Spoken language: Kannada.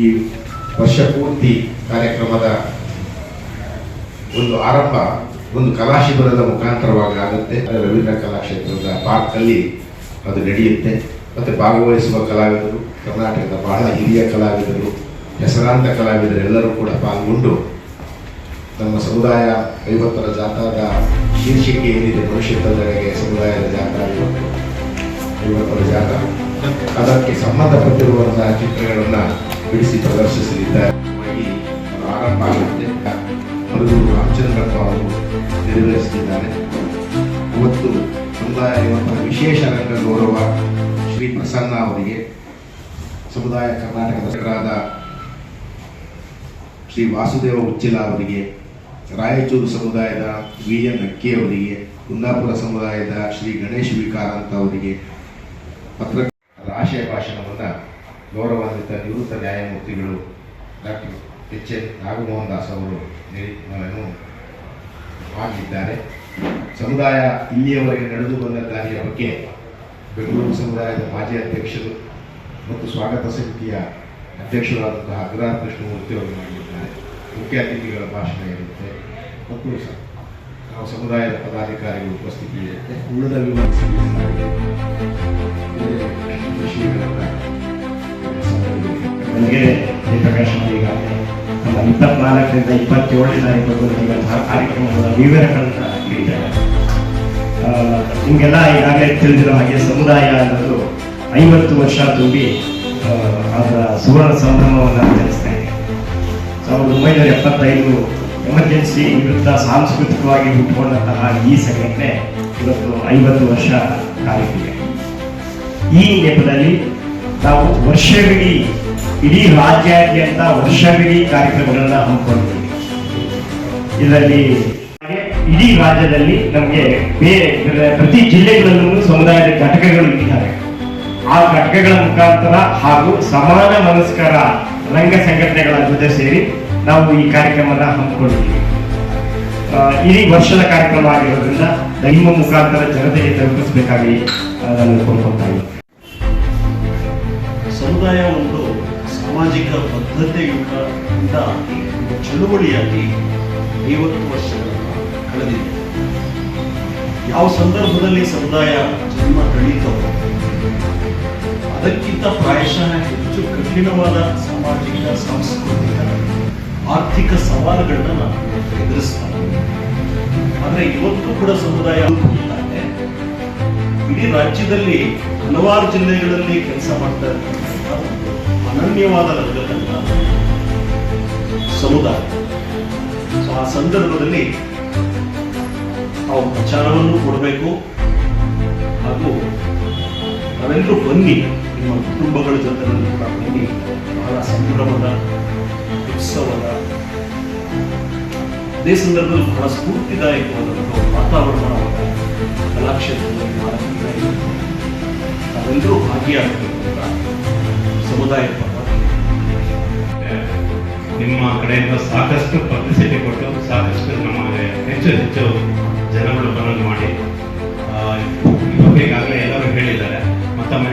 ಈ ವರ್ಷ ಪೂರ್ತಿ ಕಾರ್ಯಕ್ರಮದ ಒಂದು ಆರಂಭ ಒಂದು ಕಲಾ ಶಿಬಿರದ ಮುಖಾಂತರವಾಗಿ ಆಗುತ್ತೆ. ರವೀಂದ್ರ ಕಲಾಕ್ಷೇತ್ರದ ಪಾರ್ಕಲ್ಲಿ ಅದು ನಡೆಯುತ್ತೆ. ಮತ್ತು ಭಾಗವಹಿಸುವ ಕಲಾವಿದರು, ಕರ್ನಾಟಕದ ಬಹಳ ಹಿರಿಯ ಕಲಾವಿದರು, ಹೆಸರಾಂತ ಕಲಾವಿದರು ಎಲ್ಲರೂ ಕೂಡ ಪಾಲ್ಗೊಂಡು ನಮ್ಮ ಸಮುದಾಯ ಐವತ್ತರ ಜಾಥಾದ ಶೀರ್ಷಿಕೆ ಏನಿದೆ ಭವಿಷ್ಯತ್ತದೆಡೆಗೆ ಸಮುದಾಯದ ಜಾಥಾ ಐವತ್ತು ಐವತ್ತರ ಜಾಥಾ ಅದಕ್ಕೆ ಸಂಬಂಧಪಟ್ಟಿರುವಂತಹ ಚಿತ್ರಗಳನ್ನು ಬಿಡಿಸಿ ಪ್ರದರ್ಶಿಸಲಿದ್ದಾರೆ ಆರಂಭ ಆಗುತ್ತೆ ರಾಮಚಂದ್ರಪ್ಪ ಅವರು ನೆರವೇರಿಸುತ್ತಿದ್ದಾರೆ ಇವತ್ತು ಸಮುದಾಯ ವಿಶೇಷ ರಂಗ ಗೌರವ ಶ್ರೀ ಪ್ರಸನ್ನ ಅವರಿಗೆ ಸಮುದಾಯ ಕರ್ನಾಟಕದ ಶ್ರೀ ವಾಸುದೇವ ಉಚ್ಚಿಲ ಅವರಿಗೆ ರಾಯಚೂರು ಸಮುದಾಯದ ವಿ ಎನ್ ಅಕ್ಕಿ ಅವರಿಗೆ ಕುಂದಾಪುರ ಸಮುದಾಯದ ಶ್ರೀ ಗಣೇಶ್ ವಿಕಾರಂತ ಅವರಿಗೆ, ಪತ್ರ ರಾಶಿಯ ಭಾಷಣವನ್ನು ಗೌರವಾನ್ವಿತ, ನಿವೃತ್ತ ನ್ಯಾಯಮೂರ್ತಿಗಳು doctor H N Nagamohan Das ಅವರು ಮಾಡಲಿದ್ದಾರೆ ಸಮುದಾಯ ಇಲ್ಲಿಯವರೆಗೆ ನಡೆದು ಬಂದ ದಾರಿಯ ಬಗ್ಗೆ ಬೆಂಗಳೂರು ಸಮುದಾಯದ ಮಾಜಿ ಅಧ್ಯಕ್ಷರು ಮತ್ತು ಸ್ವಾಗತ ಸಮಿತಿಯ ಅಧ್ಯಕ್ಷರಾದಂತಹ ಅಗ್ರಹ ಕೃಷ್ಣಮೂರ್ತಿ ಅವರು ಮಾಡಲಿದ್ದಾರೆ ಮುಖ್ಯ ಅತಿಥಿಗಳ ಭಾಷಣ ಇರುತ್ತೆ. ಮತ್ತು ನಾವು ಸಮುದಾಯದ ಪದಾಧಿಕಾರಿಗಳು ಉಪಸ್ಥಿತಿ ಇರುತ್ತೆ ಉಳಿದ ವಿವರಿಸಿದ್ದಾರೆ ನನಗೆ ಜಯಪ್ರಕಾಶ್ ಈಗ ನಮ್ಮ ಇಪ್ಪತ್ನಾಲ್ಕರಿಂದ ಇಪ್ಪತ್ತೇಳನೇ ತಾರೀಕು ನಡೆಯುವಂತಹ ಕಾರ್ಯಕ್ರಮಗಳ ವಿವರಗಳನ್ನ ನೀಡಿದ್ದಾರೆ ನಿಮಗೆಲ್ಲ ಈಗಾಗಲೇ ತಿಳಿದಿರೋ ಹಾಗೆ ಸಮುದಾಯ ಅನ್ನೋದು ಐವತ್ತು ವರ್ಷ ತುಂಬಿ ಅದರ ಸುವರ್ಣ ಸಂಭ್ರಮವನ್ನು ಆಚರಿಸ್ತಾ ಇದೆ. ಸಾವಿರದ ಒಂಬೈನೂರ ಎಪ್ಪತ್ತೈದು ಎಮರ್ಜೆನ್ಸಿ ವಿರುದ್ಧ ಸಾಂಸ್ಕೃತಿಕವಾಗಿ ಹುಟ್ಟುಕೊಂಡಂತಹ ಈ ಸಂಘಟನೆ ಇವತ್ತು ಐವತ್ತು ವರ್ಷ ಕಾಲಿಟ್ಟಿದೆ. ಈ ನೆಪದಲ್ಲಿ ನಾವು ವರ್ಷವಿಡೀ, ಇಡೀ ರಾಜ್ಯಾದ್ಯಂತ ವರ್ಷವಿಡೀ ಕಾರ್ಯಕ್ರಮಗಳನ್ನ ಹಮ್ಮಿಕೊಂಡಿದ್ದೀವಿ. ಇದರಲ್ಲಿ, ಇಡೀ ರಾಜ್ಯದಲ್ಲಿ ನಮಗೆ ಬೇರೆ ಪ್ರತಿ ಜಿಲ್ಲೆಗಳಲ್ಲೂ ಸಮುದಾಯದ ಘಟಕಗಳು ಇದ್ದಾರೆ ಆ ಘಟಕಗಳ ಮುಖಾಂತರ ಹಾಗೂ ಸಮಾನ ಮನಸ್ಕರ ರಂಗ ಸಂಘಟನೆಗಳ ಜೊತೆ ಸೇರಿ ನಾವು ಈ ಕಾರ್ಯಕ್ರಮನ ಹಮ್ಮಿಕೊಂಡಿದ್ದೀವಿ. ಇಡೀ ವರ್ಷದ ಕಾರ್ಯಕ್ರಮ ಆಗಿರೋದ್ರಿಂದ ನಿಮ್ಮ ಮುಖಾಂತರ ಜನತೆಗೆ ತಲುಪಿಸಬೇಕಾಗಿ ನಾನು ಕೋರ್ಕೊಳ್ತಾ ಇದ್ದೀನಿ. ಸಮುದಾಯ ಒಂದು ಸಾಮಾಜಿಕ ಬದ್ಧತೆಯಿಂದ ಚಳುವಳಿಯಾಗಿ ಐವತ್ತು ವರ್ಷಗಳನ್ನು ಕಳೆದಿದೆ ಯಾವ ಸಂದರ್ಭದಲ್ಲಿ ಸಮುದಾಯ ಜನ್ಮ ತಳೀತವೋ ಅದಕ್ಕಿಂತ ಪ್ರಾಯಶಃ ಹೆಚ್ಚು ಕಠಿಣವಾದ ಸಾಮಾಜಿಕ, ಸಾಂಸ್ಕೃತಿಕ, ಆರ್ಥಿಕ ಸವಾಲುಗಳನ್ನ ನಾವು ಎದುರಿಸ್ತಾರೆ ಆದರೆ ಇವತ್ತು ಕೂಡ ಸಮುದಾಯ. ಇಡೀ ರಾಜ್ಯದಲ್ಲಿ ಹಲವಾರು ಜಿಲ್ಲೆಗಳಲ್ಲಿ ಕೆಲಸ ಮಾಡ್ತಾ ಒಂದು ಅನನ್ಯವಾದ ರಂಗತಂತ್ರ ಸಮುದಾಯ. ಸೊ, ಆ ಸಂದರ್ಭದಲ್ಲಿ ನಾವು ಪ್ರಚಾರವನ್ನು ಕೊಡಬೇಕು ಹಾಗೂ ನಾವೆಲ್ಲರೂ ಬನ್ನಿ ನಿಮ್ಮ ಕುಟುಂಬಗಳ ಜೊತೆ ಕೂಡ ಬನ್ನಿ ಬಹಳ ಸಂಭ್ರಮದ, ಉತ್ಸವದ ಅದೇ ಸಂದರ್ಭದಲ್ಲಿ ಬಹಳ ಸ್ಫೂರ್ತಿದಾಯಕವಾದಂತಹ ವಾತಾವರಣವಾದ ಕಲಾಕ್ಷೇತ್ರದಲ್ಲಿ ನಾವೆಲ್ಲರೂ ಭಾಗಿಯಾಗಬೇಕು ಸಮುದಾಯ ಪರವಾಗಿ ನಿಮ್ಮ ಕಡೆಯಿಂದ ಸಾಕಷ್ಟು ಪಬ್ಲಿಸಿಟಿ ಕೊಟ್ಟು ಸಾಕಷ್ಟು ನಮಗೆ ಹೆಚ್ಚು ಹೆಚ್ಚು ಜನಗಳು ಬರೋದು ಮಾಡಿ ಈಗಾಗಲೇ ಎಲ್ಲರೂ ಹೇಳಿದ್ದಾರೆ. ಮತ್ತೊಮ್ಮೆ